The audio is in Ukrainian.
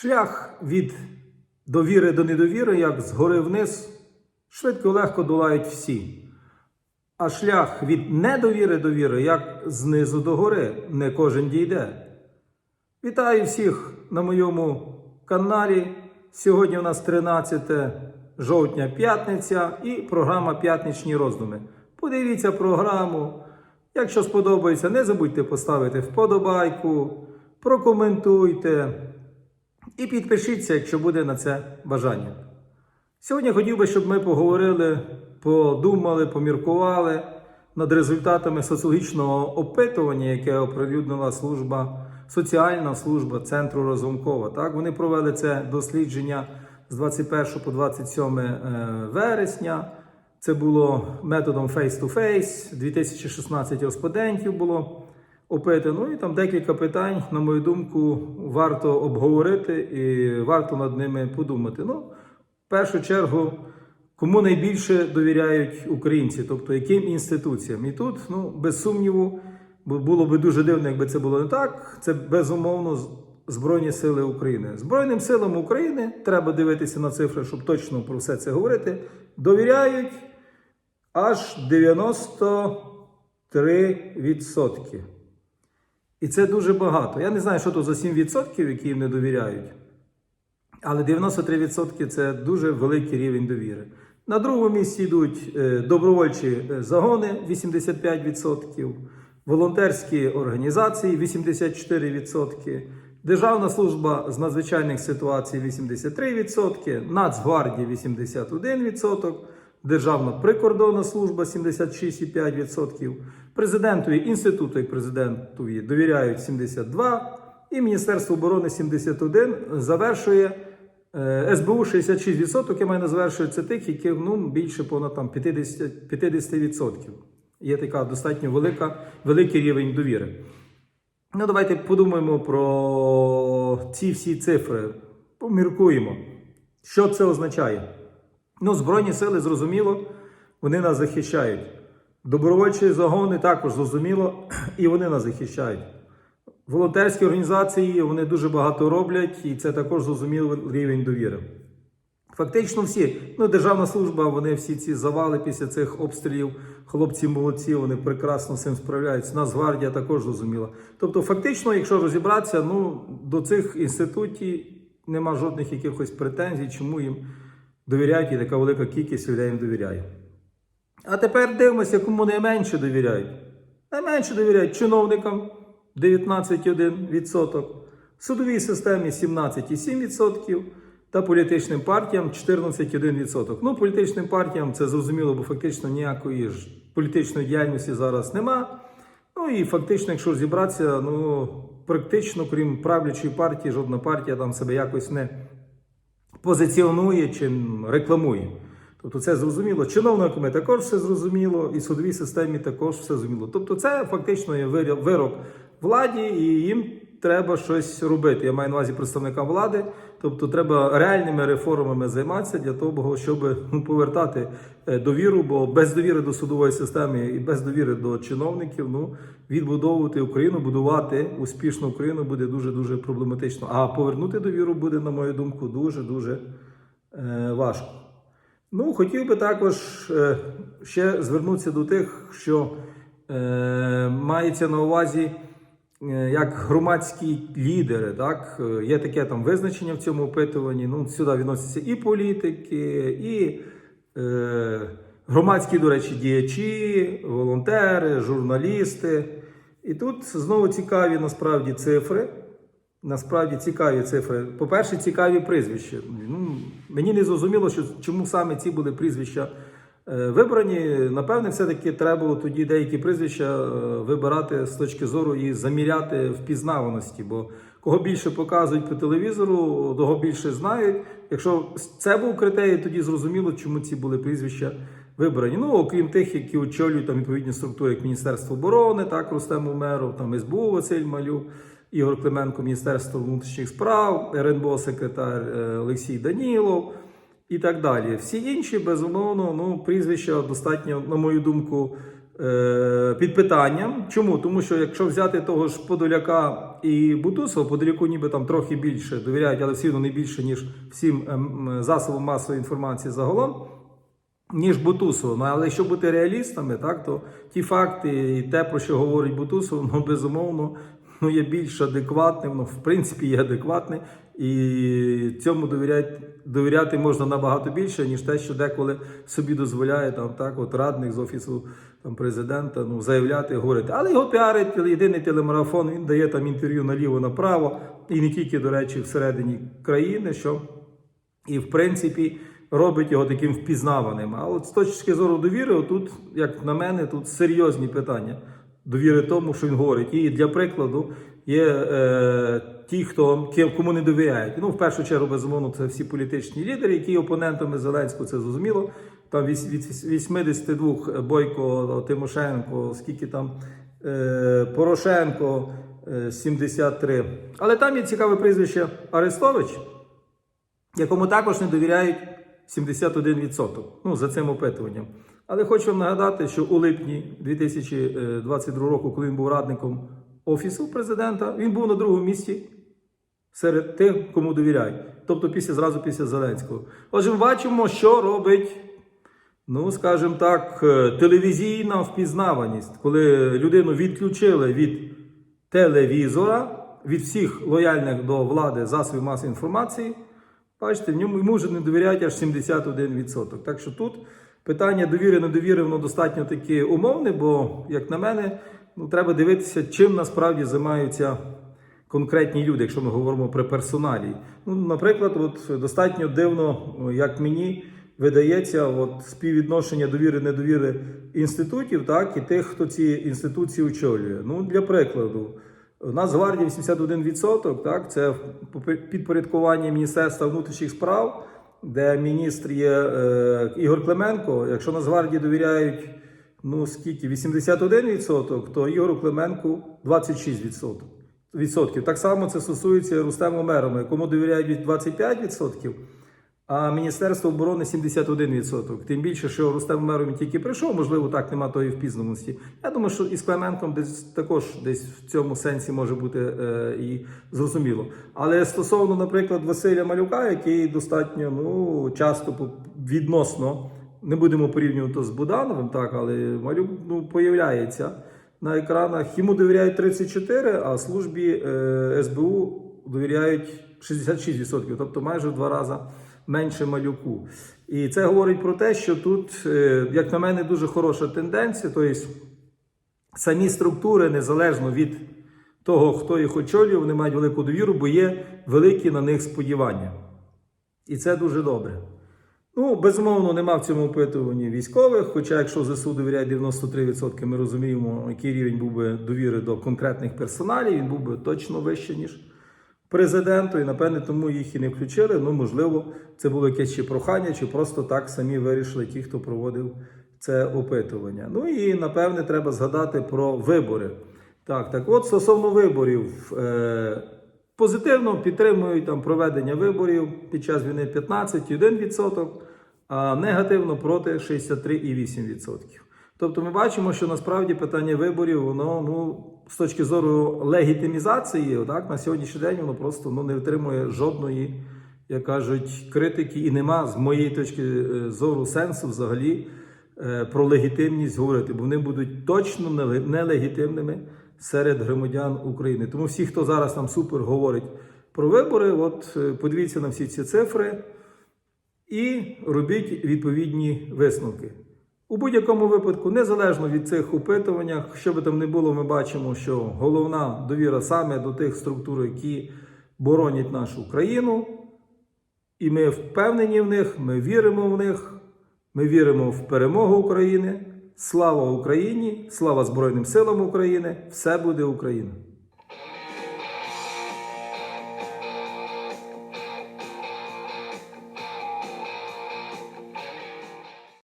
Шлях від довіри до недовіри, як згори вниз, швидко легко долають всі. А шлях від недовіри до віри, як знизу до гори, не кожен дійде. Вітаю всіх на моєму каналі. Сьогодні у нас 13 жовтня п'ятниця і програма П'ятничні роздуми. Подивіться програму. Якщо сподобається, не забудьте поставити вподобайку, прокоментуйте і підпишіться, якщо буде на це бажання. Сьогодні хотів би, щоб ми поговорили, подумали, поміркували над результатами соціологічного опитування, яке оприлюднила служба, соціальна служба Центру Розумкова. Так, вони провели це дослідження з 21 по 27 е, вересня. Це було методом face-to-face. 2016 респондентів було опитано. Ну і там декілька питань, на мою думку, варто обговорити і варто над ними подумати. Ну, в першу чергу, кому найбільше довіряють українці, тобто яким інституціям. І тут, ну, без сумніву, було би дуже дивно, якби це було не так. Це безумовно Збройні Сили України. Збройним силам України треба дивитися на цифри, щоб точно про все це говорити. Довіряють аж 93%. І це дуже багато. Я не знаю, що то за 7%, які їм не довіряють. Але 93% це дуже великий рівень довіри. На другому місці йдуть е, добровольчі е, загони 85%, волонтерські організації 84%, Державна служба з надзвичайних ситуацій 83%, Нацгвардія 81%, Державна прикордонна служба 76,5%, президентові інституту як президентові довіряють 72%, і Міністерство оборони 71% завершує е, СБУ 66%, я маю на завершує тих, яких ну, більше понад там 50%. 50%. Є така достатньо велика, великий рівень довіри. Ну, давайте подумаємо про ці всі цифри. Поміркуємо, що це означає. Ну, Збройні сили, зрозуміло, вони нас захищають. Добровольчі загони також зрозуміло, і вони нас захищають. Волонтерські організації вони дуже багато роблять, і це також зрозумілий рівень довіри. Фактично всі, ну, державна служба, вони всі ці завали після цих обстрілів, хлопці молодці, вони прекрасно з цим справляються. Нацгвардія також зрозуміла. Тобто, фактично, якщо розібратися, ну, до цих інститутів нема жодних якихось претензій, чому їм довіряють, і така велика кількість людей їм довіряє. А тепер дивимося, кому найменше довіряють. Найменше довіряють чиновникам 19,1%, судовій системі 17,7% та політичним партіям 14,1%. Ну, політичним партіям це зрозуміло, бо фактично ніякої ж політичної діяльності зараз нема. Ну і фактично, якщо розібратися, ну практично, крім правлячої партії, жодна партія там себе якось не позиціонує чи рекламує. Тобто це зрозуміло. Чиновниками також все зрозуміло, і судовій системі також все зрозуміло. Тобто, це фактично є вирок владі, і їм треба щось робити. Я маю на увазі представникам влади. Тобто, треба реальними реформами займатися для того, щоб ну, повертати е, довіру, бо без довіри до судової системи і без довіри до чиновників, ну відбудовувати Україну, будувати успішну Україну буде дуже дуже проблематично. А повернути довіру буде, на мою думку, дуже дуже важко. Ну, хотів би також е, ще звернутися до тих, що е, мається на увазі е, як громадські лідери. Так? Є таке там визначення в цьому опитуванні. Ну, сюди відносяться і політики, і громадські, до речі, діячі, волонтери, журналісти. І тут знову цікаві насправді цифри. Насправді цікаві цифри. По-перше, цікаві прізвища. Ну, мені не зрозуміло, що, чому саме ці були прізвища е, вибрані. Напевне, все-таки треба було тоді деякі прізвища е, вибирати з точки зору і заміряти впізнаваності. Бо кого більше показують по телевізору, того більше знають. Якщо це був критерій, тоді зрозуміло, чому ці були прізвища вибрані. Ну, окрім тих, які очолюють там відповідні структури, як Міністерство оборони, так, Рустем Умеров, там СБУ Василь Малюк. Ігор Клименко, Міністерство внутрішніх справ, РНБО секретар е, Олексій Данілов і так далі. Всі інші, безумовно, ну, прізвища достатньо, на мою думку, е, під питанням. Чому? Тому що якщо взяти того ж Подоляка і Бутусова, Подоляку ніби там трохи більше довіряють, але все одно не більше, ніж всім ем, засобам масової інформації загалом. Ніж Бутусово. Ну, але якщо бути реалістами, так, то ті факти і те, про що говорить Бутусов, ну, безумовно, ну, є більш адекватним, ну, в принципі, є адекватне, і цьому довіряти, довіряти можна набагато більше, ніж те, що деколи собі дозволяє там, так, от, радник з офісу там, президента ну, заявляти, говорити. Але його піарить єдиний телемарафон, він дає там інтерв'ю наліво-направо, і не тільки, до речі, всередині країни, що і в принципі робить його таким впізнаваним. А от з точки зору довіри, тут, як на мене, тут серйозні питання довіри тому, що він говорить. І для прикладу є е, ті, хто кому не довіряють. Ну, в першу чергу, безумовно, це всі політичні лідери, які опонентами Зеленського, це зрозуміло. Там від 82 Бойко, Тимошенко, скільки там е, Порошенко, е, 73. Але там є цікаве прізвище Арестович якому також не довіряють 71%. Ну, за цим опитуванням. Але хочу вам нагадати, що у липні 2022 року, коли він був радником Офісу президента, він був на другому місці серед тих, кому довіряють. Тобто після зразу після Зеленського. Отже, ми бачимо, що робить, ну, скажімо так, е, телевізійна впізнаваність, коли людину відключили від телевізора, від всіх лояльних до влади засобів масової інформації. Бачите, в ньому йому вже не довіряють аж 71%. Так що тут питання довіри, недовіри, воно достатньо таки умовне, бо, як на мене, ну, треба дивитися, чим насправді займаються конкретні люди, якщо ми говоримо про персоналі. Ну, наприклад, от достатньо дивно, як мені видається, от співвідношення довіри, недовіри інститутів, так, і тих, хто ці інституції очолює. Ну, для прикладу. У нас гвардія 81%, так, це підпорядкування Міністерства внутрішніх справ, де міністр є е, Ігор Клименко. Якщо Нацгвардії довіряють ну, скільки, 81%, то Ігору Клименку 26%. Відсотків. Так само це стосується Рустему Мерому, якому довіряють 25%, а Міністерство оборони 71%. Тим більше, що Рустем він тільки прийшов, можливо, так нема тої впізнаності. Я думаю, що із Клименком десь також десь в цьому сенсі може бути е, і зрозуміло. Але стосовно, наприклад, Василя Малюка, який достатньо ну, часто відносно, не будемо порівнювати з Будановим, так, але Малюк ну, появляється на екранах. Йому довіряють 34, а службі е, СБУ довіряють 66%, тобто майже в два рази менше малюку. І це говорить про те, що тут, е, як на мене, дуже хороша тенденція. Тобто самі структури, незалежно від того, хто їх очолює, вони мають велику довіру, бо є великі на них сподівання. І це дуже добре. Ну, безумовно, нема в цьому опитуванні військових. Хоча, якщо ЗСУ довіряє 93%, ми розуміємо, який рівень був би довіри до конкретних персоналів, він був би точно вищий, ніж президенту. І напевне, тому їх і не включили. Ну, можливо, це було якесь ще прохання, чи просто так самі вирішили ті, хто проводив це опитування. Ну і напевне треба згадати про вибори. Так, так от стосовно виборів. Е- Позитивно підтримують там проведення виборів під час війни 15,1%, а негативно проти 63,8%. Тобто ми бачимо, що насправді питання виборів, воно ну, з точки зору легітимізації, так, на сьогоднішній день воно просто ну, не витримує жодної, як кажуть, критики, і нема з моєї точки е, зору сенсу взагалі е, про легітимність говорити, бо вони будуть точно нелегітимними серед громадян України. Тому всі, хто зараз там супер говорить про вибори, от е, подивіться на всі ці цифри і робіть відповідні висновки. У будь-якому випадку, незалежно від цих опитувань, що би там не було, ми бачимо, що головна довіра саме до тих структур, які боронять нашу країну. І ми впевнені в них, ми віримо в них, ми віримо в перемогу України. Слава Україні! Слава Збройним силам України! Все буде Україна!